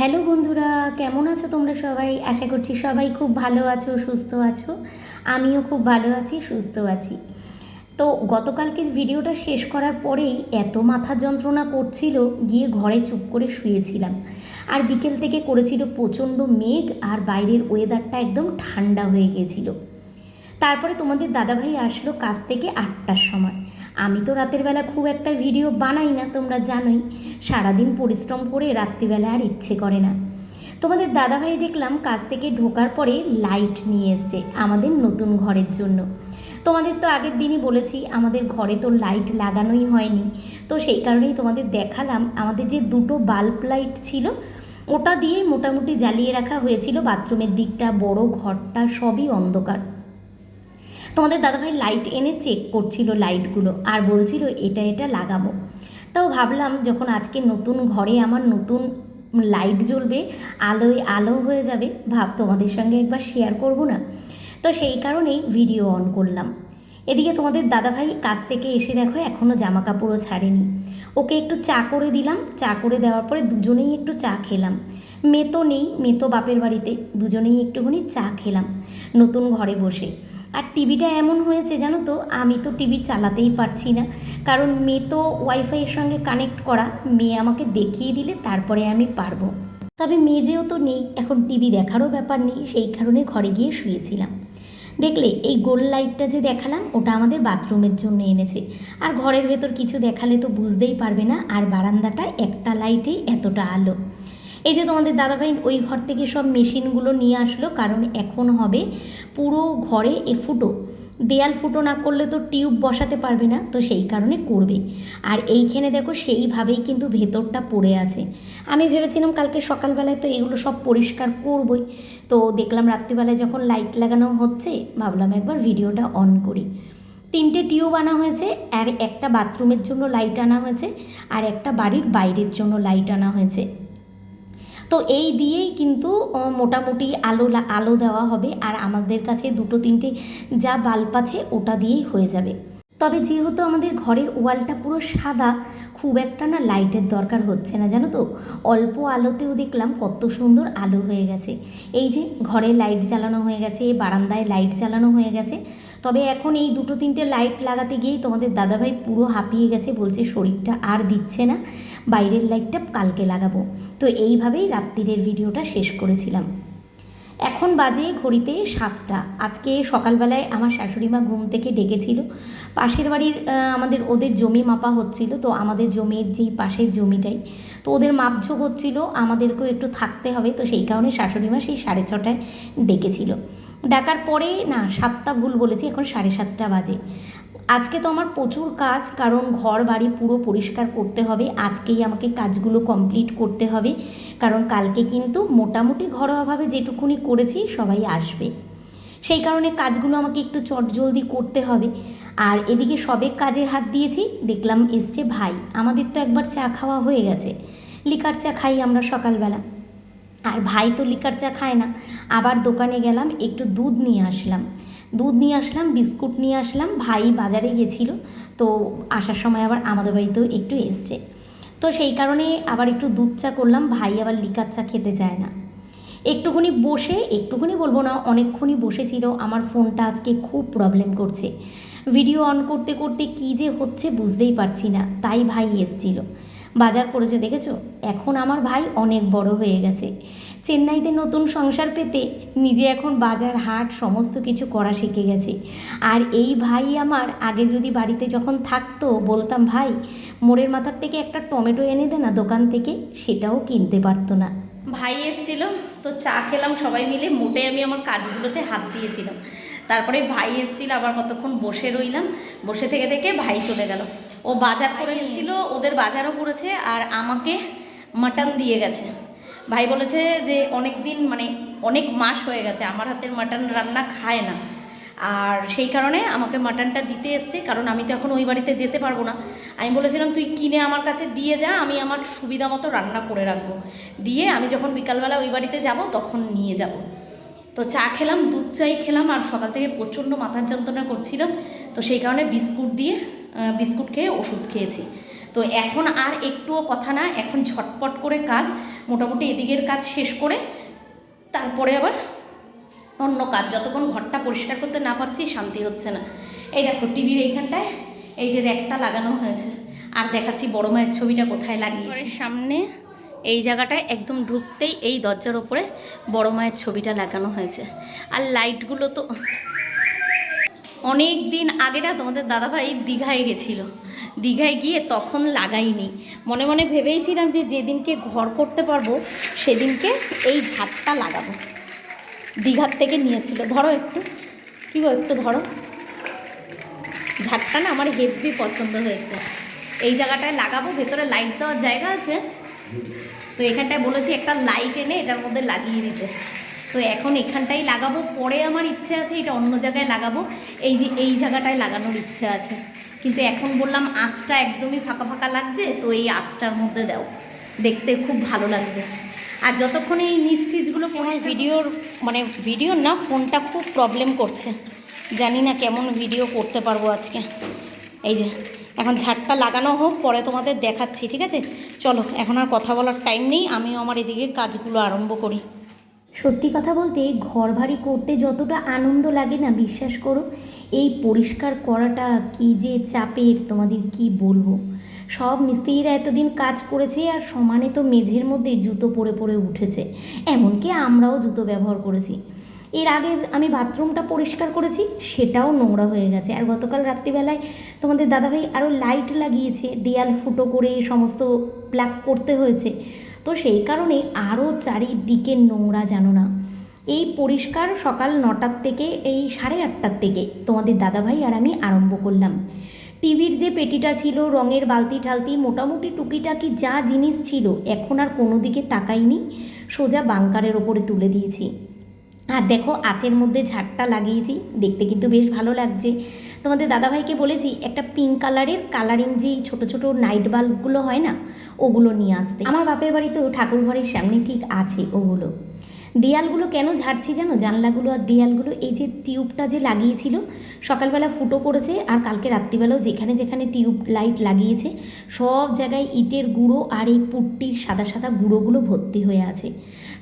Hello বন্ধুরা, কেমন আছো তোমরা সবাই? আশা করছি সবাই খুব ভালো আছো, সুস্থ আছো। আমিও খুব ভালো আছি, সুস্থ আছি। তো গতকালকে ভিডিওটা শেষ করার পরেই এত মাথা যন্ত্রণা করছিল, গিয়ে ঘরে চুপ করে শুয়েছিলাম। আর বিকেল থেকে করেছিল প্রচণ্ড মেঘ, আর বাইরের ওয়েদারটা একদম ঠান্ডা হয়ে গেছিল। তারপরে তোমাদের দাদাভাই আসলো কাজ থেকে আটটার সময়। আমি তো রাতের বেলা খুব একটা ভিডিও বানাই না, তোমরা জানোই। সারাদিন পরিশ্রম করে রাত্রিবেলা আর ইচ্ছে করে না। তোমাদের দাদাভাই দেখলাম কাজ থেকে ঢোকার পরে লাইট নিয়ে এসছে আমাদের নতুন ঘরের জন্য। তোমাদের তো আগের দিনই বলেছি, আমাদের ঘরে তো লাইট লাগানোই হয়নি। তো সেই কারণেই তোমাদের দেখালাম, আমাদের যে দুটো বাল্ব লাইট ছিল, ওটা দিয়েই মোটামুটি জ্বালিয়ে রাখা হয়েছিল। বাথরুমের দিকটা, বড় ঘরটা, সবই অন্ধকার। তোমাদের দাদাভাই লাইট এনে চেক করছিল লাইটগুলো আর বলছিল, এটা এটা লাগাবো। তাও ভাবলাম যখন আজকে নতুন ঘরে আমার নতুন লাইট জ্বলবে, আলোয় আলো হয়ে যাবে, ভাব তোমাদের সঙ্গে একবার শেয়ার করব না? তো সেই কারণেই ভিডিও অন করলাম। এদিকে তোমাদের দাদাভাই কাজ থেকে এসে দেখো এখনও জামা কাপড়ও ছাড়েনি। ওকে একটু চা করে দিলাম। চা করে দেওয়ার পরে দুজনেই একটু চা খেলাম। মেতো নেই, মেয়ে তো বাপের বাড়িতে। দুজনেই একটুখানি চা খেলাম। নতুন ঘরে বসে। আর টিভিটা এমন হয়েছে জানো তো, আমি তো টিভি চালাতেই পারছি না। কারণ মেয়ে তো ওয়াইফাইয়ের সঙ্গে কানেক্ট করা, মেয়ে আমাকে দেখিয়ে দিলে তারপরে আমি পারব। তবে মেয়ে যেহেতু নেই, এখন টিভি দেখারও ব্যাপার নেই, সেই কারণে ঘরে গিয়ে শুয়েছিলাম। দেখলে, এই গোল লাইটটা যে দেখালাম, ওটা আমাদের বাথরুমের জন্য এনেছে। আর ঘরের ভেতর কিছু দেখালে তো বুঝতেই পারবে না, আর বারান্দাটা একটা লাইটেই এতটা আলো। এই যে তোমাদের দাদাভাই ওই ঘর থেকে সব মেশিনগুলো নিয়ে আসলো, কারণ এখন হবে পুরো ঘরে এ ফুটো। দেয়াল ফুটো না করলে তো টিউব বসাতে পারবে না, তো সেই কারণে করবে। আর এইখানে দেখো সেইভাবেই কিন্তু ভেতরটা পড়ে আছে। আমি ভেবেছিলাম কালকে সকালবেলায় তো এগুলো সব পরিষ্কার করবই। তো দেখলাম রাত্রিবেলায় যখন লাইট লাগানো হচ্ছে, ভাবলাম একবার ভিডিওটা অন করি। তিনটে টিউব আনা হয়েছে, আর একটা বাথরুমের জন্য লাইট আনা হয়েছে, আর একটা বাড়ির বাইরের জন্য লাইট আনা হয়েছে। তো এই দিয়েই কিন্তু মোটামুটি আলো আলো দেওয়া হবে আর আমাদের কাছে দুটো তিনটে যা বাল্ব আছে ওটা দিয়েই হয়ে যাবে। তবে যেহেতু আমাদের ঘরের ওয়ালটা পুরো সাদা, খুব একটা না লাইটের দরকার হচ্ছে না, জানো তো? অল্প আলোতেও দেখলাম কত সুন্দর আলো হয়ে গেছে। এই যে ঘরে লাইট জ্বালানো হয়ে গেছে, বারান্দায় লাইট জ্বালানো হয়ে গেছে। তবে এখন এই দুটো তিনটে লাইট লাগাতে গিয়েই তোমাদের দাদাভাই পুরো হাঁপিয়ে গেছে, বলছে শরীরটা আর দিচ্ছে না, বাইরের লাইটটা কালকে লাগাবো। তো এইভাবেই রাত্রিরের ভিডিওটা শেষ করেছিলাম। এখন বাজে ঘড়িতে সাতটা। আজকে সকালবেলায় আমার শাশুড়ি মা ঘুম থেকে ডেকেছিল। পাশের বাড়ির আমাদের ওদের জমি মাপা হচ্ছিল, তো আমাদের জমির যেই পাশের জমিটাই, তো ওদের মাপঝোক হচ্ছিল, আমাদেরকেও একটু থাকতে হবে, তো সেই কারণে শাশুড়ি মা সেই সাড়ে ছটায় ডেকেছিল। ডাকার পরে না, সাতটা ভুল বলেছি, এখন সাড়ে সাতটা বাজে। আজকে তো আমার প্রচুর কাজ, কারণ ঘর বাড়ি পুরো পরিষ্কার করতে হবে। আজকেই আমাকে কাজগুলো কমপ্লিট করতে হবে। কারণ কালকে কিন্তু মোটামুটি ঘরোয়াভাবে যেটুকুনি করেছি সবাই আসবে। সেই কারণে কাজগুলো আমাকে একটু চটজলদি করতে হবে। আর এদিকে সবে কাজে হাত দিয়েছি, দেখলাম এসছে ভাই। আমাদের তো একবার চা খাওয়া হয়ে গেছে। লিকার চা খাই আমরা সকালবেলা। আর ভাই তো লিকার চা খায় না। আবার দোকানে গেলাম, একটু দুধ নিয়ে আসলাম। দুধ নিয়ে আসলাম, বিস্কুট নিয়ে আসলাম, ভাই বাজারে গেছিল। তো আসার সময় আবার আমাদের বাড়িতেও একটু এসছে। তো সেই কারণে আবার একটু দুধ চা করলাম, ভাই আবার লিকার চা খেতে চায় না। একটুখানি বসে, একটুখানি বলব না, অনেকক্ষণই বসেছিল। আমার ফোনটা আজকে খুব প্রবলেম করছে। ভিডিও অন করতে করতে কী যে হচ্ছে বুঝতেই পারছি না, তাই ভাই এসছিল। বাজার করেছে, দেখেছ? এখন আমার ভাই অনেক বড় হয়ে গেছে। চেন্নাইতে নতুন সংসার পেতে নিজে এখন বাজার হাট সমস্ত কিছু করা শিখে গেছে। আর এই ভাই আমার আগে যদি বাড়িতে যখন থাকতো বলতাম ভাই মোড়ের মাথার থেকে একটা টমেটো এনে দে না দোকান থেকে সেটাও কিনতে পারতো না। ভাই এসছিল তো চা খেলাম সবাই মিলে মোটে আমি আমার কাজগুলোতে হাত দিয়েছিলাম। তারপরে ভাই এসছিল আবার কতক্ষণ বসে রইলাম বসে থেকে থেকে ভাই চলে গেল। ও বাজার করে এসেছিল ওদের বাজারও করেছে আর আমাকে মাটন দিয়ে গেছে। ভাই বলেছে যে অনেক দিন মানে অনেক মাস হয়ে গেছে, আমার হাতের মাটন রান্না খায় না। আর সেই কারণে আমাকে মাটনটা দিতে এসছে, কারণ আমি তো এখন ওই বাড়িতে যেতে পারব না। আমি বলেছিলাম, তুই কিনে আমার কাছে দিয়ে যা, আমি আমার সুবিধা মতো রান্না করে রাখব। দিয়ে আমি যখন বিকালবেলা ওই বাড়িতে যাব, তখন নিয়ে যাব। তো চা খেলাম, দুধ চাই খেলাম, আর সকাল থেকে প্রচণ্ড মাথার যন্ত্রণা করছিল। তো সেই কারণে বিস্কুট দিয়ে বিস্কুট খেয়ে ওষুধ খেয়েছি। তো এখন আর একটুও কথা না, এখন ঝটপট করে কাজ। মোটামুটি এদিকের কাজ শেষ করে তারপরে আবার অন্য কাজ, যতক্ষণ ঘরটা পরিষ্কার করতে না পারছি, শান্তি হচ্ছে না। এই দেখো, টিভির এইখানটায় এই যে র্যাকটা লাগানো হয়েছে। আর দেখাচ্ছি বড় মায়ের ছবিটা কোথায় লাগিয়েছি। সামনে এই জায়গাটায় একদম ঢুকতেই এই দরজার ওপরে বড় মায়ের ছবিটা লাগানো হয়েছে। আর লাইটগুলো তো অনেক দিন আগেটা তোমাদের দাদাভাই দীঘায় গেছিল। দীঘায় গিয়ে তখন লাগাইনি। মনে মনে ভেবেইছিলাম যে যেদিনকে ঘর করতে পারব, সেদিনকে এই ঝাড়টা লাগাবো। দীঘার থেকে নিয়েছিল। ধরো একটু। কী গো, একটু ধরো। ঝাড়টা না আমার হেভি পছন্দ হয়েছে। এই জায়গাটায় লাগাবো, ভেতরে লাইট দেওয়ার জায়গা আছে। তো এখানটায় বলেছি একটা লাইট এনে এটার মধ্যে লাগিয়ে দিতে। তো এখন এখানটাই লাগাবো। পরে আমার ইচ্ছে আছে এটা অন্য জায়গায় লাগাবো। এই যে এই জায়গাটায় লাগানোর ইচ্ছে আছে। কিন্তু এখন বললাম আঁচটা একদমই ফাঁকা ফাঁকা লাগছে তো এই আঁচটার মধ্যে দাও। দেখতে খুব ভালো লাগবে। আর যতক্ষণ এই নিচ টিচগুলো কোনো ভিডিওর মানে ভিডিও না ফোনটা খুব প্রবলেম করছে। জানি না কেমন ভিডিও করতে পারব আজকে। এই যে এখন ঝাড়টা লাগানো হোক পরে তোমাদের দেখাচ্ছি ঠিক আছে? চলো এখন আর কথা বলার টাইম নেই। আমিও আমার এদিকে কাজগুলো আরম্ভ করি। সত্যি কথা বলতে ঘর ভাড়ি করতে যতটা আনন্দ লাগে না, বিশ্বাস করো, এই পরিষ্কার করাটা কি যে চাপের, তোমাদের কি বলব? সব মিস্ত্রিরা এতদিন কাজ করেছে আর সমানে তো মেঝের মধ্যে জুতো পরে পরে উঠেছে, এমনকি আমরাও জুতো ব্যবহার করেছি। এর আগে আমি বাথরুমটা পরিষ্কার করেছি, সেটাও নোংরা হয়ে গেছে। আর গতকাল রাত্রিবেলায় তোমাদের দাদাভাই আরও লাইট লাগিয়েছে, দেয়াল ফুটো করে সমস্ত প্লাগ করতে হয়েছে। তো সেই কারণে আরও চারিদিকে নোংরা জানো না। এই পরিষ্কার সকাল নটার থেকে, এই সাড়ে আটটার থেকে তোমাদের দাদাভাই আর আমি আরম্ভ করলাম। টিভির যে পেটিটা ছিল, রঙের বালতি ঠালতি, মোটামুটি টুকিটাকি যা জিনিস ছিল, এখন আর কোনো দিকে তাকাইনি। সোজা বাংকারের ওপরে তুলে দিয়েছি। আর দেখো, আঁচের মধ্যে ঝাড়টা লাগিয়েছি। দেখতে কিন্তু বেশ ভালো লাগছে। তোমাদের দাদাভাইকে বলেছি, একটা পিঙ্ক কালারের কালারিং যেই ছোটো ছোটো নাইট বাল্বগুলো হয় না ওগুলো নিয়ে আসতে। আমার বাপের বাড়িতেও ঠাকুর ঘরের সামনে ঠিক আছে ওগুলো। দেয়ালগুলো কেন ঝাড়ছি জানো? জানলাগুলো আর দেয়ালগুলো, এই যে টিউবটা যে লাগিয়েছিল, সকালবেলা ফুটো করেছে আর কালকে রাত্রিবেলাও যেখানে যেখানে টিউব লাইট লাগিয়েছে, সব জায়গায় ইটের গুঁড়ো আর এই পুট্টির সাদা সাদা গুঁড়োগুলো ভর্তি হয়ে আছে।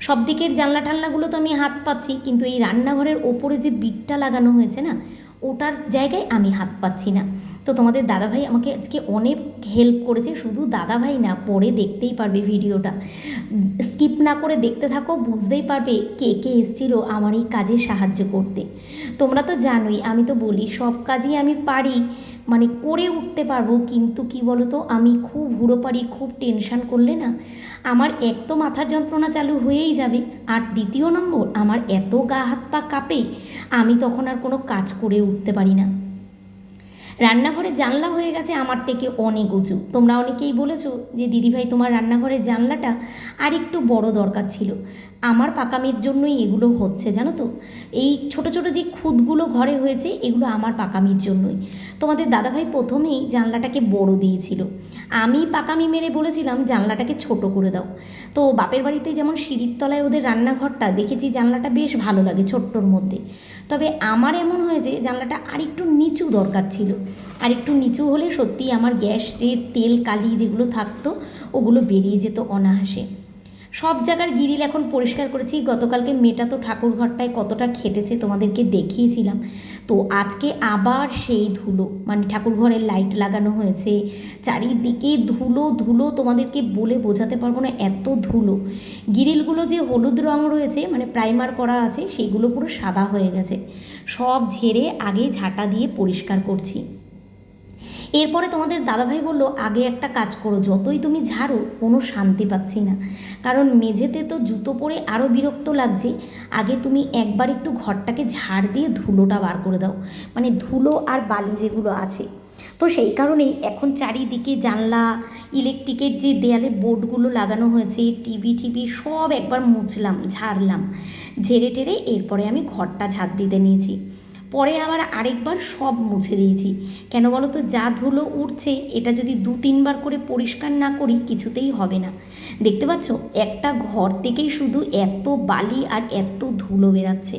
সব দিকের জানলা টানলাগুলো তো আমি হাত পাচ্ছি কিন্তু এই রান্নাঘরের ওপরে যে বিটটা লাগানো হয়েছে না ওটার জায়গায় আমি হাত পাচ্ছি না। তো তোমাদের দাদাভাই আমাকে আজকে অনেক হেল্প করেছে। শুধু দাদাভাই না, পরে দেখতেই পারবে ভিডিওটা। স্কিপ না করে দেখতে থাকো, বুঝতেই পারবে কে কে এসেছিল আমার এই কাজে সাহায্য করতে। তোমরা তো জানোই, আমি তো বলি, সব কাজই আমি পারি মানে করে উঠতে পারব, কিন্তু কি বলো তো আমি খুব হুড়ো পারি খুব টেনশন করলে না, আমার এক তো মাথার যন্ত্রণা চালু হয়েই যাবে। আর দ্বিতীয় নম্বর, আমার এত গা হাত পা কাঁপে আমি তখন আর কোনো কাজ করে উঠতে পারি না। রান্নাঘরে জানলা হয়ে গেছে আমার থেকে অনেক উঁচু। তোমরা অনেকেই বলেছ যে, দিদিভাই, তোমার রান্নাঘরের জানলাটা আর একটু বড় দরকার ছিল। আমার পাকামির জন্যই এগুলো হচ্ছে, জানো তো? এই ছোট ছোট যে খুদগুলো ঘরে হয়েছে, এগুলো আমার পাকামির জন্যই। তোমাদের দাদাভাই প্রথমেই জানলাটাকে বড় দিয়েছিল। আমি পাকামি মেরে বলেছিলাম, জানলাটাকে ছোট করে দাও। তো বাপের বাড়িতে যেমন সিঁড়ির তলায় ওদের রান্নাঘরটা, দেখেছি জানলাটা বেশ ভালো লাগে ছোট্টর মধ্যে। তবে আমার এমন হয়েছে জানলাটা আরেকটু নিচু দরকার ছিল। আর একটু নিচু হলে সত্যিই আমার গ্যাসের তেল কালি যেগুলো থাকতো, ওগুলো বেরিয়ে যেত অনায়াসে। সব জায়গার গিরিল এখন পরিষ্কার করেছি। গতকালকে মেয়েটা তো ঠাকুর ঘরটায় কতটা খেটেছে তোমাদেরকে দেখিয়েছিলাম। তো আজকে আবার সেই ধুলো মানে ঠাকুর ঘরের লাইট লাগানো হয়েছে। চারিদিকে ধুলো ধুলো তোমাদেরকে বলে বোঝাতে পারব না, এত ধুলো। গিরিলগুলো যে হলুদ রং রয়েছে মানে প্রাইমার করা আছে, সেগুলো পুরো সাদা হয়ে গেছে। সব ঝেড়ে আগে ঝাঁটা দিয়ে পরিষ্কার করছি। এরপরে তোমাদের দাদাভাই বলল, আগে একটা কাজ করো, যতই তুমি ঝাড়ো, কোনো শান্তি পাচ্ছি না। কারণ মেঝেতে তো জুতো পরে আরও বিরক্ত লাগছে। আগে তুমি একবার একটু ঘরটাকে ঝাড় দিয়ে ধুলোটা বার করে দাও। মানে ধুলো আর বালি যেগুলো আছে। তো সেই কারণেই এখন চারিদিকে জানলা, ইলেকট্রিকের যে দেয়ালে বোর্ডগুলো লাগানো হয়েছে, টিভি টিভি সব একবার মুছলাম, ঝাড়লাম। ঝেড়ে টেরে এরপরে আমি ঘরটা ঝাড় দিতে নিয়েছি। পরে আবার আরেকবার সব মুছে দিয়েছি। কেন বলো তো যা ধুলো উঠছে এটা যদি দু তিনবার করে পরিষ্কার না করি, কিছুতেই হবে না। দেখতে পাচ্ছ? একটা ঘর থেকেই শুধু এত বালি আর এত ধুলো বেরাচ্ছে।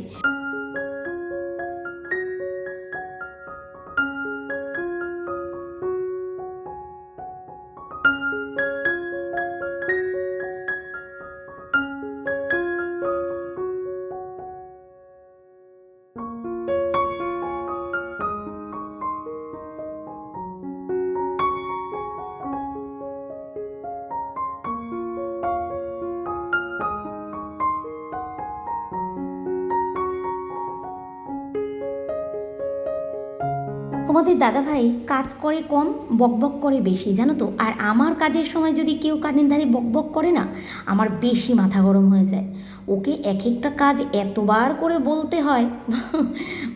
তোমাদের দাদাভাই কাজ করে কম, বকবক করে বেশি, জানো তো? আর আমার কাজের সময় যদি কেউ কানের ধারে বকবক করে না, আমার বেশি মাথা গরম হয়ে যায়। ওকে এক একটা কাজ এতবার করে বলতে হয়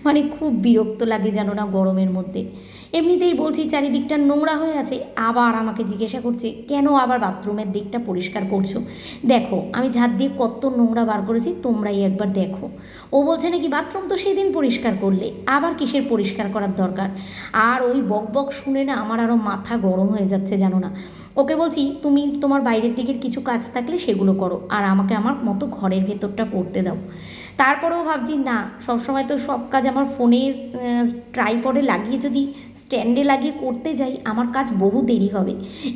মানে খুব বিরক্ত লাগে জানো না গরমের মধ্যে। এমনিতেই বলছি চারিদিকটা নোংরা হয়ে আছে, আবার আমাকে জিজ্ঞাসা করছে, কেন আবার বাথরুমের দিকটা পরিষ্কার করছ? দেখো, আমি ঝাঁট দিয়ে কত নোংরা বার করেছি, তোমরাই একবার দেখো। ও বলছে নাকি বাথরুম তো সেদিন পরিষ্কার করলে, আবার কিসের পরিষ্কার করার দরকার? আর ওই বক বক শুনে না আমার আরও মাথা গরম হয়ে যাচ্ছে, জানো না। ওকে বলছি, তুমি তোমার বাইরের দিকের কিছু কাজ থাকলে সেগুলো করো, আর আমাকে আমার মতো ঘরের ভেতরটা করতে দাও। তারপরেও ভাবছি, না, সবসময় তো সব কাজ আমার ফোনের ট্রাইপডে লাগিয়ে যদি স্ট্যান্ডে লাগিয়ে করতে যাই, আমার কাজ বহু দেরি হবে।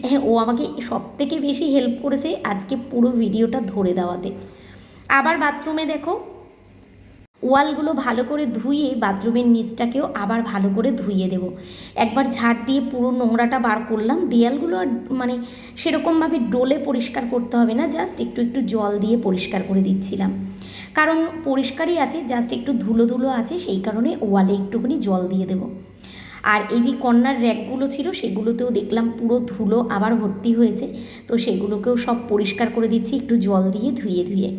হ্যাঁ ও আমাকে সব থেকে বেশি হেল্প করেছে আজকে পুরো ভিডিওটা ধরে দেওয়াতে। আবার বাথরুমে দেখো, ওয়ালগুলো ভালো করে ধুয়ে বাথরুমের নিচটাকেও আবার ভালো করে ধুইয়ে দেব। একবার ঝাড় দিয়ে পুরো নোংরাটা বার করলাম, দেয়ালগুলো আর মানে সেরকমভাবে ডোলে পরিষ্কার করতে হবে না, জাস্ট একটু একটু জল দিয়ে পরিষ্কার করে দিচ্ছিলাম। কারণ পরিষ্কারই আছে জাস্ট একটু ধুলো ধুলো আছে, সেই কারণে ওয়ালে একটুখানি জল দিয়ে দেবো। আর এই যে কর্নার র্যাকগুলো ছিল, সেগুলোতেও দেখলাম পুরো ধুলো আবার ভর্তি হয়েছে, তো সেগুলোকেও সব পরিষ্কার করে দিচ্ছি, একটু জল দিয়ে ধুয়ে ধুয়ে।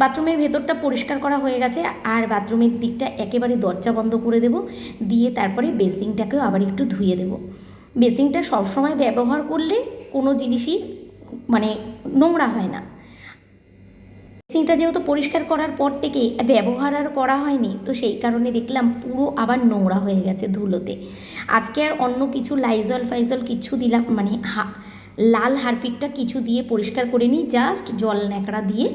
বাথরুমের ভেতরটা পরিষ্কার করা হয়ে গেছে, আর বাথরুমের দিকটা একেবারে দরজা বন্ধ করে দেব, দিয়ে তারপরে বেসিংটাকেও আবার একটু ধুয়ে দেব। বেসিংটা সবসময় ব্যবহার করলে কোনো জিনিসই মানে নোংরা হয় না। বেসিংটা যেহেতু পরিষ্কার করার পর থেকেই ব্যবহার আর করা হয়নি, তো সেই কারণে দেখলাম পুরো আবার নোংরা হয়ে গেছে ধুলোতে। আজকে আর অন্য কিছু লাইজল ফাইজল কিছু দিলাম মানে হা, লাল হারপিকটা কিছু দিয়ে পরিষ্কার করে নিই, জাস্ট জল ন্যাকড়া দিয়ে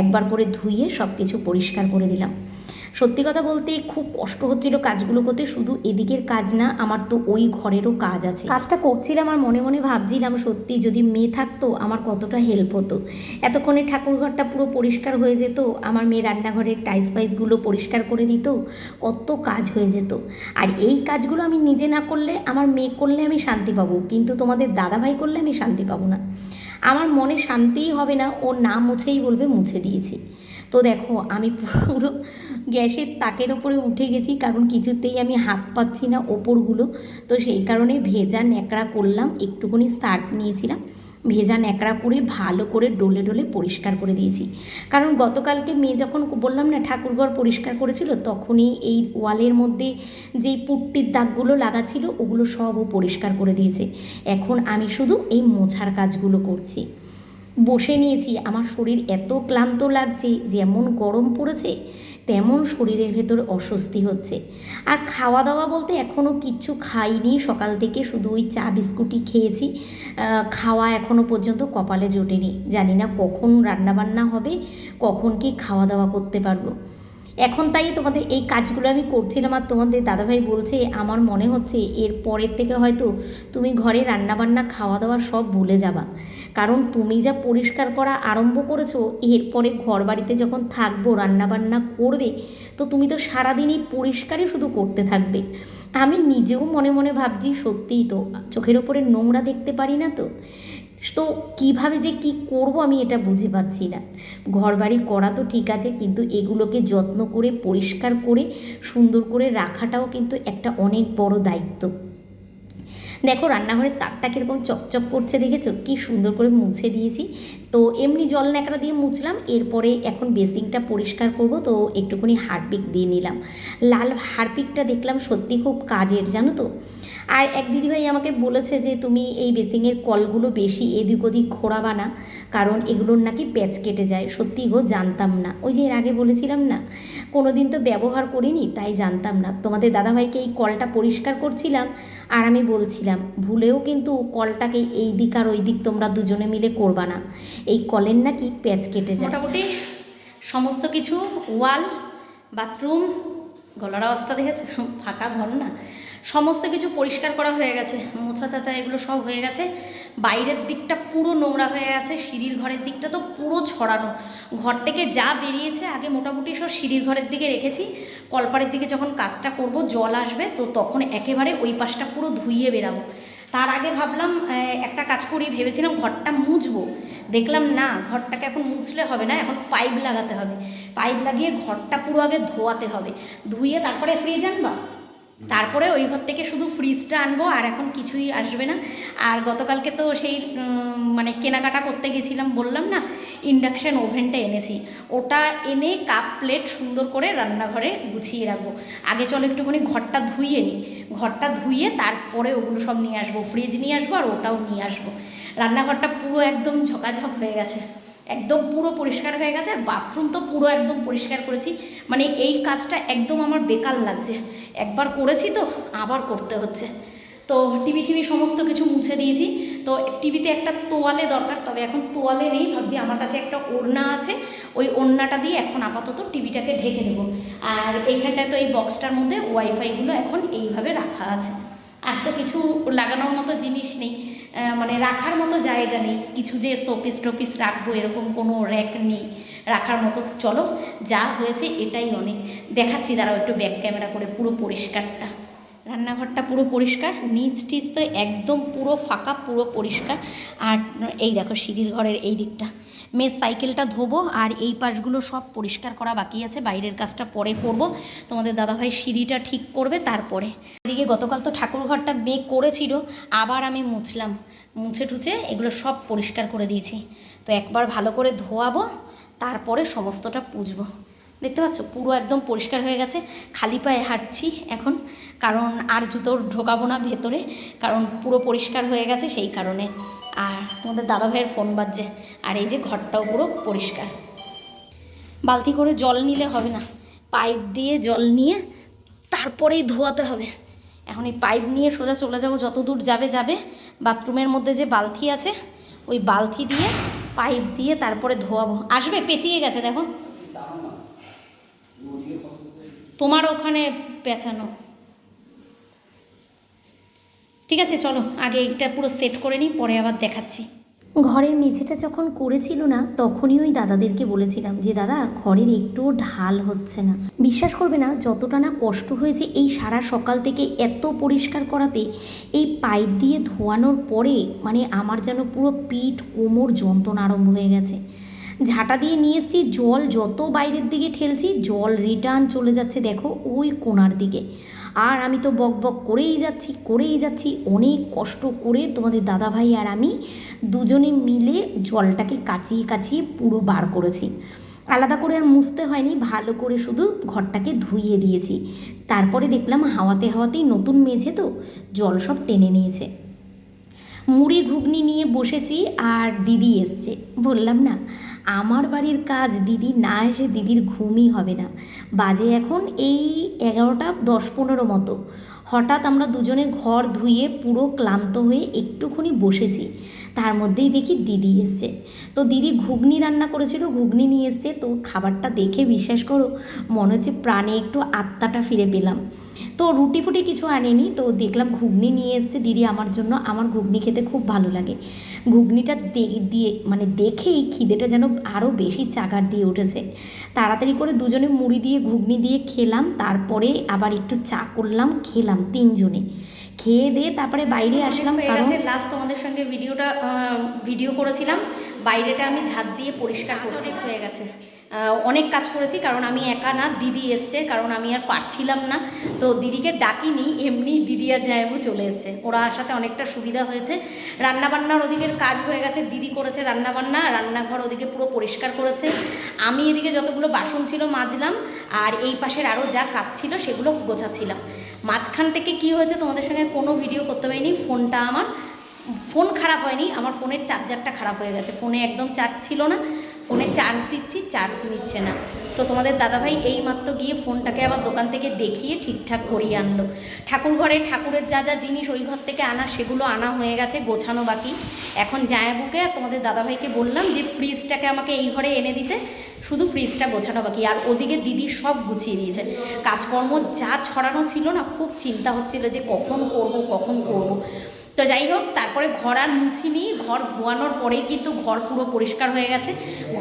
একবার করে ধুয়ে সব কিছু পরিষ্কার করে দিলাম। সত্যি কথা বলতে খুব কষ্ট হচ্ছিল কাজগুলো করতে, শুধু এদিকের কাজ না, আমার তো ওই ঘরেরও কাজ আছে। কাজটা করছিলাম আর মনে মনে ভাবছিলাম, সত্যি যদি মেয়ে থাকতো, আমার কতটা হেল্প হতো। এতক্ষণে ঠাকুরঘরটা পুরো পরিষ্কার হয়ে যেত, আমার মেয়ে রান্নাঘরের টাইস ফাইসগুলো পরিষ্কার করে দিত, কত কাজ হয়ে যেত। আর এই কাজগুলো আমি নিজে না করলে, আমার মেয়ে করলে আমি শান্তি পাবো, কিন্তু তোমাদের দাদাভাই করলে আমি শান্তি পাবো না। আমার মনে শান্তিই হবে না ও না মুছেই বলবে মুছে দিয়েছি। তো দেখো, আমি পুরো গ্যাসের তাকের ওপরে উঠে গেছি, কারণ কিছুতেই আমি হাত পাচ্ছি না ওপরগুলো। তো সেই কারণে ভেজা ন্যাকড়া করলাম, একটুখানি সার্ট নিয়েছিলাম। ভেজা ন্যাকড়া করে ভালো করে ডলে ডলে পরিষ্কার করে দিয়েছি। কারণ গতকালকে মেয়ে যখন বললাম না ঠাকুরঘর পরিষ্কার করেছিল, তখনই এই ওয়ালের মধ্যে যেই পুট্টির দাগগুলো লাগা ছিল, ওগুলো সবও পরিষ্কার করে দিয়েছে। এখন আমি শুধু এই মোছার কাজগুলো করছি। বসে নিয়েছি, আমার শরীর এত ক্লান্ত লাগছে, যেমন গরম পড়েছে তেমন শরীরের ভেতর অস্বস্তি হচ্ছে। আর খাওয়া দাওয়া বলতে এখনও কিচ্ছু খাইনি। সকাল থেকে শুধু ওই চা বিস্কুটই খেয়েছি। খাওয়া এখনও পর্যন্ত কপালে জোটেনি। জানি না কখন রান্নাবান্না হবে, কখন কি খাওয়া দাওয়া করতে পারব। এখন তাই তোমাদের এই কাজগুলো আমি করছিলাম আর তোমাদের দাদাভাই বলছে, আমার মনে হচ্ছে এর পরের থেকে হয়তো তুমি ঘরে রান্নাবান্না খাওয়া দাওয়া সব ভুলে যাবা। কারণ তুমি যা পরিষ্কার করা আরম্ভ করেছ, এরপরে ঘর বাড়িতে যখন থাকব, রান্নাবান্না করবে, তো তুমি তো সারাদিনই পরিষ্কারই শুধু করতে থাকবে। আমি নিজেও মনে মনে ভাবছি, সত্যিই তো, চোখের ওপরে নোংরা দেখতে পারি না তো? তো কীভাবে যে কি করব আমি এটা বুঝে পাচ্ছি না। ঘর বাড়ি করা তো ঠিক আছে, কিন্তু এগুলোকে যত্ন করে, পরিষ্কার করে, সুন্দর করে রাখাটাও কিন্তু একটা অনেক বড় দায়িত্ব। দেখো রান্নাঘরের তাকটা কীরকম চকচক করছে দেখেছ? কি সুন্দর করে মুছে দিয়েছি। তো এমনি জল ন্যাকড়া দিয়ে মুছলাম, এরপরে এখন বেসিংটা পরিষ্কার করব, তো একটুখানি হারপিক দিয়ে নিলাম। লাল হারপিকটা দেখলাম সত্যি খুব কাজের, জানো তো? আর এক দিদিভাই আমাকে বলেছে যে তুমি এই বেসিংয়ের কলগুলো বেশি এদিক ওদিক ঘোরাবা না, কারণ এগুলোর নাকি প্যাচ কেটে যায়। সত্যি গো, জানতাম না। ওই যে এর আগে বলেছিলাম না কোনো দিন তো ব্যবহার করিনি, তাই জানতাম না। তোমাদের দাদাভাইকে এই কলটা পরিষ্কার করছিলাম, আর আমি বলছিলাম, ভুলেও কিন্তু কলটাকে এই দিক আর ওই দিক তোমরা দুজনে মিলে করবা না। এই কলের নাকি প্যাচ কেটে যায়। মোটামুটি সমস্ত কিছু, ওয়াল, বাথরুম, গলার আওয়াজটা দেখেছ? ফাঁকা ঘর না? সমস্ত কিছু পরিষ্কার করা হয়ে গেছে। মোছা চাচা এগুলো সব হয়ে গেছে। বাইরের দিকটা পুরো নোংরা হয়ে গেছে, সিঁড়ির ঘরের দিকটা তো পুরো ছড়ানো। ঘর থেকে যা বেরিয়েছে আগে মোটামুটি সব সিঁড়ির ঘরের দিকে রেখেছি। কলপাড়ের দিকে যখন কাজটা করব, জল আসবে, তো তখন একেবারে ওই পাশটা পুরো ধুইয়ে বেরাবো। তার আগে ভাবলাম একটা কাজ করি, ভেবেছিলাম ঘরটা মুছবো। দেখলাম না, ঘরটাকে এখন মুছলে হবে না, এখন পাইপ লাগাতে হবে। পাইপ লাগিয়ে ঘরটা পুরো আগে ধোয়াতে হবে। ধুইয়ে তারপরে ফ্রিজ আনবা? তারপরে ওই ঘর থেকে শুধু ফ্রিজটা আনব, আর এখন কিছুই আসবে না। আর গতকালকে তো সেই মানে কেনাকাটা করতে গেছিলাম, বললাম না ইন্ডাকশান ওভেনটা এনেছি। ওটা এনে কাপ প্লেট সুন্দর করে রান্নাঘরে গুছিয়ে রাখব। আগে চলো একটুখানি ঘরটা ধুইয়ে নিই ঘরটা ধুইয়ে তারপরে ওগুলো সব নিয়ে আসব। ফ্রিজ নিয়ে আসব আর ওটাও নিয়ে আসব। রান্নাঘরটা পুরো একদম ঝকাঝক হয়ে গেছে। একদম পুরো পরিষ্কার হয়ে গেছে, আর বাথরুম তো পুরো একদম পরিষ্কার করেছি। মানে এই কাজটা একদম আমার বেকার লাগছে। একবার করেছি তো, আবার করতে হচ্ছে। তো টিভি টিভি সমস্ত কিছু মুছে দিয়েছি। তো টিভিতে একটা তোয়ালে দরকার, তবে এখন তোয়ালে নেই, ভাবছি আমার কাছে একটা ওড়না আছে। ওই ওড়নাটা দিয়ে এখন আপাতত টিভিটাকে ঢেকে দেবো। আর এইখানটায় তো এই বক্সটার মধ্যে ওয়াইফাইগুলো এখন এইভাবে রাখা আছে। আর তো কিছু লাগানোর মতো জিনিস নেই মানে রাখার মতো জায়গা নেই। কিছু যে শোপিস টোপিস রাখব, এরকম কোনো র্যাক নেই। রাখার মতো। চলো, যা হয়েছে এটাই অনেক। দেখাচ্ছি, দাঁড়াও একটু ব্যাক ক্যামেরা করে পুরো পরিষ্কারটা। রান্নাঘরটা পুরো পরিষ্কার, নিচ টিচ তো একদম পুরো ফাঁকা, পুরো পরিষ্কার। আর এই দেখো সিঁড়ির ঘরের এই দিকটা। মেয়ের সাইকেলটা ধোবো আর এই পাশগুলো সব পরিষ্কার করা বাকি আছে। বাইরের কাজটা পরে করব। তোমাদের দাদাভাই সিঁড়িটা ঠিক করবে তারপরে। এদিকে গতকাল তো ঠাকুর ঘরটা মেয়ে করেছিল, আবার আমি মুছলাম। মুছে টুছে এগুলো সব পরিষ্কার করে দিয়েছি। তো একবার ভালো করে ধোয়াবো তারপরে সমস্তটা পুজবো। দেখতে পাচ্ছ, পুরো একদম পরিষ্কার হয়ে গেছে। খালি পায়ে হাঁটছি এখন, কারণ আর জুতো ঢোকাবো না ভেতরে, কারণ পুরো পরিষ্কার হয়ে গেছে সেই কারণে। আর তোমাদের দাদা ভাইয়ের ফোন বাজছে, আর এই যে ঘরটাও পুরো পরিষ্কার। বালতি করে জল নিলে হবে না। পাইপ দিয়ে জল নিয়ে তারপরেই ধোয়াতে হবে। এখন এই পাইপ নিয়ে সোজা চলে যাব যত দূর যাবে যাবে। বাথরুমের মধ্যে যে বালতি আছে, ওই বালতি দিয়ে পাইপ দিয়ে তারপরে ধোয়াবো আসবে? পেঁচিয়ে গেছে, দেখো। তোমার ওখানে পেঁচানো। ঠিক আছে, চলো, আগে এইটা পুরো সেট করে নিই, পরে আবার দেখাচ্ছি। ঘরের মেঝেটা যখন করেছিল না, তখনই ওই দাদাদেরকে বলেছিলাম যে, দাদা, ঘরের একটুও ঢাল হচ্ছে না। বিশ্বাস করবে না, যতটা না কষ্ট হয়েছে এই সারা সকাল থেকে এত পরিষ্কার করাতে, এই পাইপ দিয়ে ধোয়ানোর পরে মানে আমার যেন পুরো পিঠ, কোমর যন্ত্রণা আরম্ভ হয়ে গেছে। ঝাঁটা দিয়ে নিয়ে এসেছি, জল যত বাইরের দিকে ঠেলছি, জল রিটার্ন চলে যাচ্ছে, দেখো, ওই কোণার দিকে। আর আমি তো বক বক করেই যাচ্ছি করেই যাচ্ছি। অনেক কষ্ট করে তোমাদের দাদাভাই আর আমি দুজনে মিলে জলটাকে কাচিয়ে কাচিয়ে পুরো বার করেছি। আলাদা করে আর মুছতে হয়নি, ভালো করে শুধু ঘরটাকে ধুইয়ে দিয়েছি। তারপরে দেখলাম হাওয়াতে হাওয়াতেই নতুন মেঝে তো, জল সব টেনে নিয়েছে। মুড়ি ঘুগনি নিয়ে বসেছি আর দিদি এসছে। বললাম না আমার বাড়ির কাজ দিদি না এসে দিদির ঘুমই হবে না। বাজে এখন এই এগারোটা দশ পনেরো মতো। হঠাৎ আমরা দুজনে ঘর ধুয়ে পুরো ক্লান্ত হয়ে একটুখানি বসেছি। তার মধ্যেই দেখি দিদি এসছে। তো দিদি ঘুগনি রান্না করেছিল, ঘুগনি নিয়ে এসছে। তো খাবারটা দেখে বিশ্বাস করো, মনে হচ্ছে প্রাণে একটু আত্মাটা ফিরে পেলাম। তো রুটি ফুটি কিছু আনিনি তো দেখলাম ঘুগনি নিয়ে এসছে দিদি আমার জন্য। আমার ঘুগনি খেতে খুব ভালো লাগে। ঘুগনিটা দিয়ে মানে দেখেই খিদেটা যেন আরও বেশি চাগার দিয়ে উঠেছে। তাড়াতাড়ি করে দুজনে মুড়ি দিয়ে ঘুগনি দিয়ে খেলাম তারপরে আবার একটু চা করলাম খেলাম তিনজনে। খেয়ে দিয়ে তারপরে বাইরে আসলাম কারণ লাস্ট তোমাদের সঙ্গে ভিডিওটা ভিডিও করেছিলাম। বাইরেটা আমি ঝাঁত দিয়ে পরিষ্কার করছি। হয়ে গেছে। অনেক কাজ করেছি, কারণ আমি একা না, দিদি এসছে, কারণ আমি আর পারছিলাম না। তো দিদিকে ডাকিনি এমনি দিদি আর জায়বু চলে এসছে। ওরা আসাতে অনেকটা সুবিধা হয়েছে। রান্নাবান্নার ওদিকের কাজ হয়ে গেছে, দিদি করেছে রান্নাবান্না, রান্নাঘর ওদিকে পুরো পরিষ্কার করেছে। আমি এদিকে যতগুলো বাসন ছিল মাজলাম, আর এই পাশের আরও যা কাজ ছিল সেগুলো গোছাচ্ছিলাম। মাঝখান থেকে কি হয়েছে তোমাদের সঙ্গে কোনো ভিডিও করতে পারিনি, ফোনটা আমার, ফোন খারাপ হয়নি, আমার ফোনের চার্জারটা খারাপ হয়ে গেছে। ফোনে একদম চার্জ ছিল না ফোনে চার্জ দিচ্ছি চার্জ নিচ্ছে না। তো তোমাদের দাদাভাই এই মাত্র গিয়ে ফোনটাকে আবার দোকান থেকে দেখিয়ে ঠিকঠাক করিয়ে আনলো। ঠাকুর ঘরে ঠাকুরের যা যা জিনিস ওই ঘর থেকে আনা, সেগুলো আনা হয়ে গেছে, গোছানো বাকি। এখন জায়াবুকে আর তোমাদের দাদাভাইকে বললাম যে ফ্রিজটাকে আমাকে এই ঘরে এনে দিতে, শুধু ফ্রিজটা গোছানো বাকি। আর ওদিকে দিদি সব গুছিয়ে দিয়েছে। কাজকর্ম যা ছড়ানো ছিল না, খুব চিন্তা হচ্ছিল যে, কখন করব কখন করব? তো যাই হোক, তারপরে ঘর আর মুছিনি ঘর ধোয়ানোর পরেই কিন্তু ঘর পুরো পরিষ্কার হয়ে গেছে।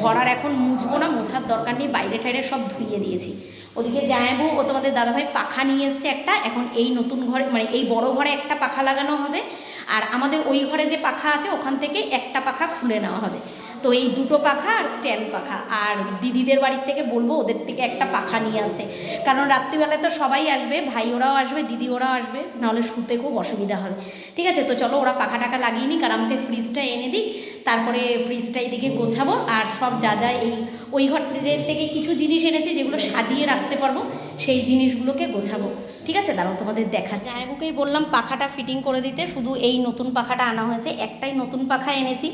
ঘর আর এখন মুছবো না, মোছার দরকার নেই, বাইরে টাইরে সব ধুইয়ে দিয়েছি। ওদিকে জায়াবু ও তোমাদের দাদাভাই পাখা নিয়ে এসছে একটা। এখন এই নতুন ঘরে মানে এই বড় ঘরে একটা পাখা লাগানো হবে। আর আমাদের ওই ঘরে যে পাখা আছে, ওখান থেকে একটা পাখা খুলে নেওয়া হবে। তো এই দুটো পাখা আর স্ট্যান্ড পাখা। আর দিদিদের বাড়ির থেকে বলব, ওদের থেকে একটা পাখা নিয়ে আসতে। কারণ রাত্রিবেলায় তো সবাই আসবে, ভাই ওরাও আসবে, দিদি ওরাও আসবে, নাহলে শুতে খুব অসুবিধা হবে। ঠিক আছে, তো চলো ওরা পাখা টাকা লাগিয়ে নিক, আর আমাকে ফ্রিজটা এনে দিই তারপরে ফ্রিজটা এদিকে গোছাবো, আর সব যা যা এই, ওই ঘরদের থেকে কিছু জিনিস এনেছে, যেগুলো সাজিয়ে রাখতে পারব, সেই জিনিসগুলোকে গোছাবো। ঠিক আছে? দাঁড়াও, তোমাদের দেখাচ্ছি। জায়বুকেই বললাম পাখাটা ফিটিং করে দিতে, শুধু এই নতুন পাখাটা আনা হয়েছে। একটাই নতুন পাখা এনেছি।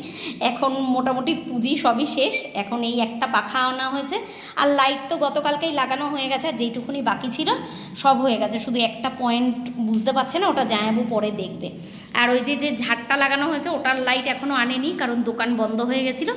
এখন মোটামুটি পুঁজি সবই শেষ। এখন এই একটা পাখা আনা হয়েছে। আর লাইট তো গতকালকেই লাগানো হয়ে গেছে যেইটুকুনি বাকি ছিল, সব হয়ে গেছে। শুধু একটা পয়েন্ট বুঝতে পারছে না, ওটা জায়াবু পরে দেখবে। আর ওই যে যে ঝাড়টা লাগানো হয়েছে, ওটার লাইট এখনও আনেনি, কারণ দোকান বন্ধ হয়ে গেছিল,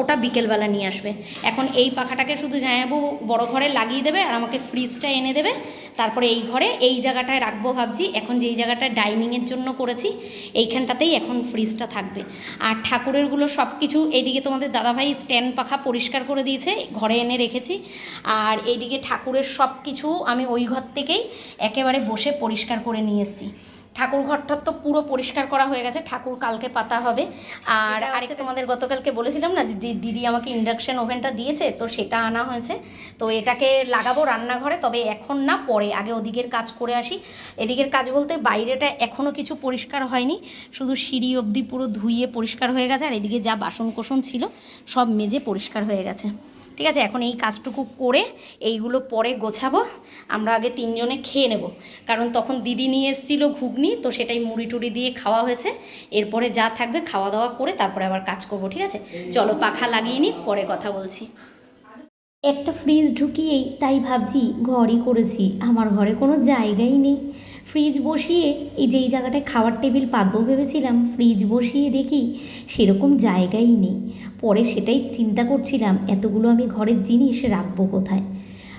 ওটা বিকেলবেলা নিয়ে আসবে। এখন এই পাখাটাকে শুধু জায়াবু বড় ঘরে লাগিয়ে দেবে, আর আমাকে ফ্রিজটা এনে দেবে। তারপরে এই ঘরে, এই জায়গাটায় রাখব ভাবছি। এখন যেই জায়গাটা ডাইনিংয়ের জন্য করেছি, এইখানটাতেই এখন ফ্রিজটা থাকবে। আর ঠাকুরেরগুলো সব কিছু এইদিকে তোমাদের দাদাভাই স্ট্যান্ড পাখা পরিষ্কার করে দিয়েছে, ঘরে এনে রেখেছি। আর এইদিকে ঠাকুরের সব কিছু আমি ওই ঘর থেকেই একেবারে বসে পরিষ্কার করে নিয়ে এসেছি। ঠাকুর ঘরটা তো পুরো পরিষ্কার করা হয়ে গেছে ঠাকুর কালকে পাতা হবে। আর আরেকটা তোমাদের গতকালকে বলেছিলাম না দিদি দিদি আমাকে ইন্ডাকশন ওভেনটা দিয়েছে তো সেটা আনা হয়েছে। তো এটাকে লাগাবো রান্নাঘরে তবে এখন না পরে আগে ওদিকের কাজ করে আসি। এদিকের কাজ বলতে বাইরেটা এখনও কিছু পরিষ্কার হয়নি শুধু সিঁড়ি অবধি পুরো ধুইয়ে পরিষ্কার হয়ে গেছে আর এদিকে যা বাসন কোসন ছিল সব মেজে পরিষ্কার হয়ে গেছে। ঠিক আছে? এখন এই কাজটুকু করে এইগুলো পরে গোছাবো। আমরা আগে তিনজনে খেয়ে নেব। কারণ তখন দিদি নিয়ে এসেছিল ঘুগনি, তো সেটাই মুড়ি টুড়ি দিয়ে খাওয়া হয়েছে। এরপরে যা থাকবে খাওয়া দাওয়া করে তারপরে আবার কাজ করব, ঠিক আছে? চলো পাখা লাগিয়ে নিই, পরে কথা বলছি। একটা ফ্রিজ ঢুকিয়েই তাই ভাবছি ঘরই করেছি। আমার ঘরে কোনো জায়গাই নেই। ফ্রিজ বসিয়ে এই যেই জায়গাটায় খাওয়ার টেবিল পাতবো ভেবেছিলাম, ফ্রিজ বসিয়ে দেখি সেরকম জায়গাই নেই। পরে সেটাই চিন্তা করছিলাম, এতগুলো আমি ঘরের জিনিস রাখব কোথায়?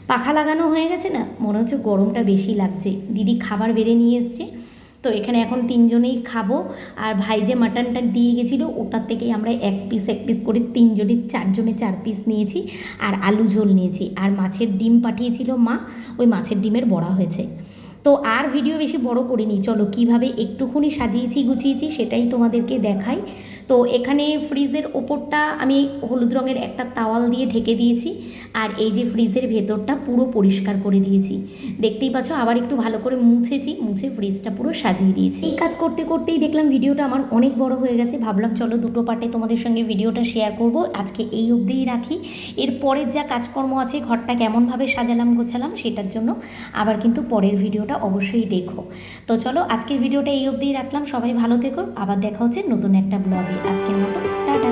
পাখা লাগানো হয়ে গেছে না? মনে হচ্ছে গরমটা বেশি লাগছে। দিদি খাবার বেড়ে নিয়ে এসছে। তো এখানে এখন তিনজনেই খাব। আর ভাই যে মাটনটা দিয়ে গেছিল, ওটার থেকেই আমরা এক পিস এক পিস করে তিনজনের চারজনে চার পিস নিয়েছি। আর আলু ঝোল নিয়েছি। আর মাছের ডিম পাঠিয়েছিল মা। ওই মাছের ডিমের বড়া হয়েছে। তো আর ভিডিও বেশি বড় করিনি। চলো কীভাবে একটুখানি সাজিয়েছি গুছিয়েছি সেটাই তোমাদেরকে দেখাই। তো এখানে ফ্রিজের ওপরটা আমি হলুদ রঙের একটা তাওয়াল দিয়ে ঢেকে দিয়েছি আর এই যে ফ্রিজের ভেতরটা পুরো পরিষ্কার করে দিয়েছি। দেখতেই পাচ্ছ, আবার একটু ভালো করে মুছেছি, মুছে ফ্রিজটা পুরো সাজিয়ে দিয়েছি। এই কাজ করতে করতেই দেখলাম ভিডিওটা আমার অনেক বড় হয়ে গেছে। ভাবলাম চলো দুটো পার্টে তোমাদের সঙ্গে ভিডিওটা শেয়ার করব। আজকে এই অবধিই রাখি। এর পরের যা কাজকর্ম আছে, ঘরটা কেমনভাবে সাজালাম, গোছালাম সেটার জন্য আবার কিন্তু পরের ভিডিওটা অবশ্যই দেখো। তো চলো আজকের ভিডিওটা এই অবধিই রাখলাম। সবাই ভালো থেকো। আবার দেখা হচ্ছে নতুন একটা ব্লগে আজকের মতো টাটা